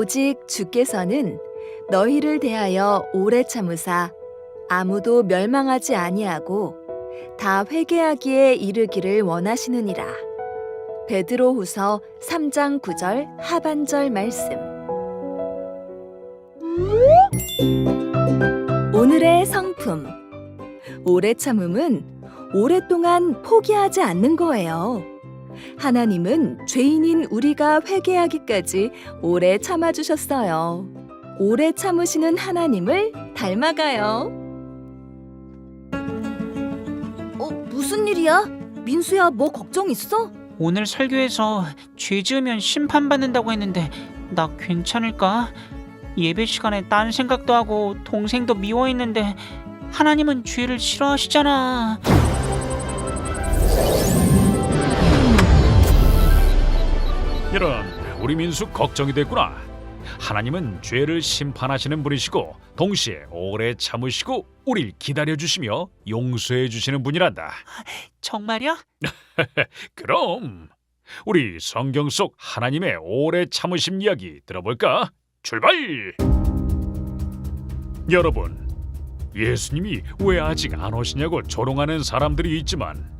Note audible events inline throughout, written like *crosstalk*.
오직 주께서는 너희를 대하여 오래 참으사 아무도 멸망하지 아니하고 다 회개하기에 이르기를 원하시느니라. 베드로후서 3장 9절 하반절 말씀. 오늘의 성품. 오래 참음은 오랫동안 포기하지 않는 거예요. 하나님은 죄인인 우리가 회개하기까지 오래 참아주셨어요. 오래 참으시는 하나님을 닮아가요. 어, 무슨 일이야? 민수야, 뭐 걱정 있어? 오늘 설교에서 죄 지으면 심판받는다고 했는데 나 괜찮을까? 예배 시간에 딴 생각도 하고 동생도 미워했는데 하나님은 죄를 싫어하시잖아. 이런 우리 민수 걱정이 됐구나. 하나님은 죄를 심판하시는 분이시고 동시에 오래 참으시고 우릴 기다려 주시며 용서해 주시는 분이란다. *laughs* 정말요? *laughs* 그럼 우리 성경 속 하나님의 오래 참으심 이야기 들어볼까? 출발! 여러분, 예수님이 왜 아직 안 오시냐고 조롱하는 사람들이 있지만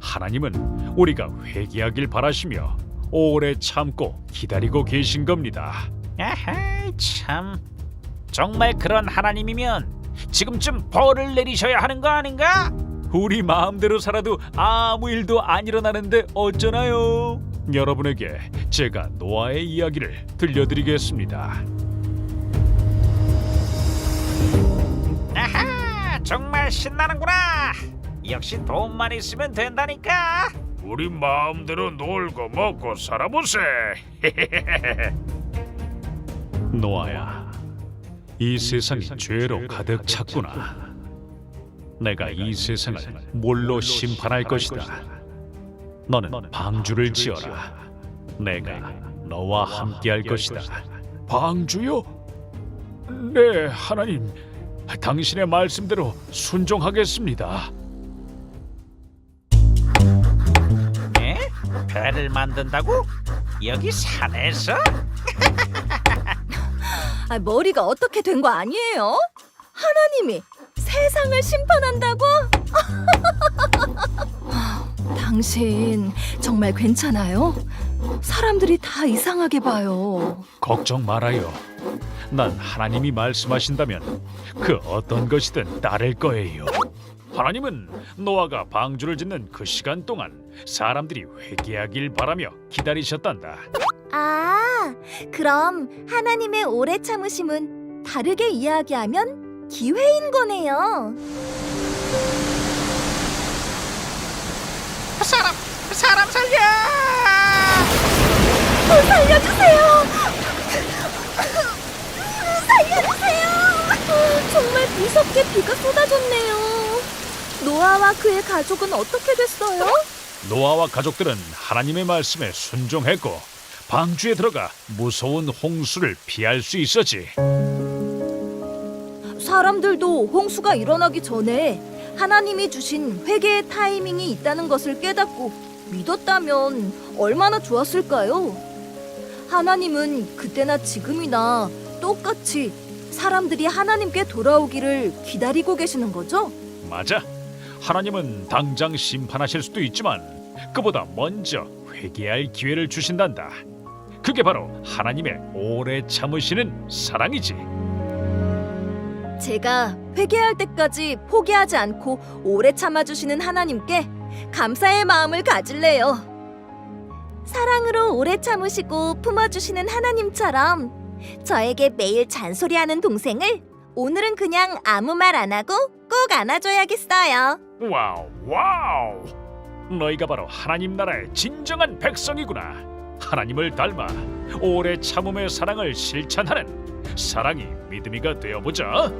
하나님은 우리가 회개하길 바라시며 오래 참고 기다리고 계신 겁니다. 아하, 참. 정말 그런 하나님이면 지금쯤 벌을 내리셔야 하는 거 아닌가? 우리 마음대로 살아도 아무 일도 안 일어나는데 어쩌나요? 여러분에게 제가 노아의 이야기를 들려드리겠습니다. 아하, 정말 신나는구나. 역시 돈만 있으면 된다니까. 우리 마음대로 놀고 먹고 살아보세. *laughs* 노아야, 이 세상이 죄로 가득 찼구나. 내가 이 세상을 물로 심판할 것이다. 너는 방주를 지어라. 내가 너와 함께할 것이다. 방주요? 네, 하나님. 당신의 말씀대로 순종하겠습니다. 배를 만든다고? 여기 산에서? *laughs* 아, 머리가 어떻게 된 거 아니에요? 하나님이 세상을 심판한다고? *laughs* 당신 정말 괜찮아요? 사람들이 다 이상하게 봐요. 걱정 말아요. 난 하나님이 말씀하신다면 그 어떤 것이든 따를 거예요. 하나님은 노아가 방주를 짓는 그 시간 동안 사람들이 회개하길 바라며 기다리셨단다. 아, 그럼 하나님의 오래 참으심은 다르게 이야기하면 기회인 거네요. 사람, 사람 살려! 살려주세요! 살려주세요! 정말 무섭게 비가 쏟아졌네요. 노아와 그의 가족은 어떻게 됐어요? 노아와 가족들은 하나님의 말씀에 순종했고 방주에 들어가 무서운 홍수를 피할 수 있었지. 사람들도 홍수가 일어나기 전에 하나님이 주신 회개의 타이밍이 있다는 것을 깨닫고 믿었다면 얼마나 좋았을까요? 하나님은 그때나 지금이나 똑같이 사람들이 하나님께 돌아오기를 기다리고 계시는 거죠? 맞아. 하나님은 당장 심판하실 수도 있지만 그보다 먼저 회개할 기회를 주신단다. 그게 바로 하나님의 오래 참으시는 사랑이지. 제가 회개할 때까지 포기하지 않고 오래 참아주시는 하나님께 감사의 마음을 가질래요. 사랑으로 오래 참으시고 품어주시는 하나님처럼 저에게 매일 잔소리하는 동생을 오늘은 그냥 아무 말 안 하고 꼭 안아줘야겠어요. 와우, 와우. 너희가 바로 하나님 나라의 진정한 백성이구나. 하나님을 닮아 오래 참음의 사랑을 실천하는 사랑이 믿음이가 되어보자.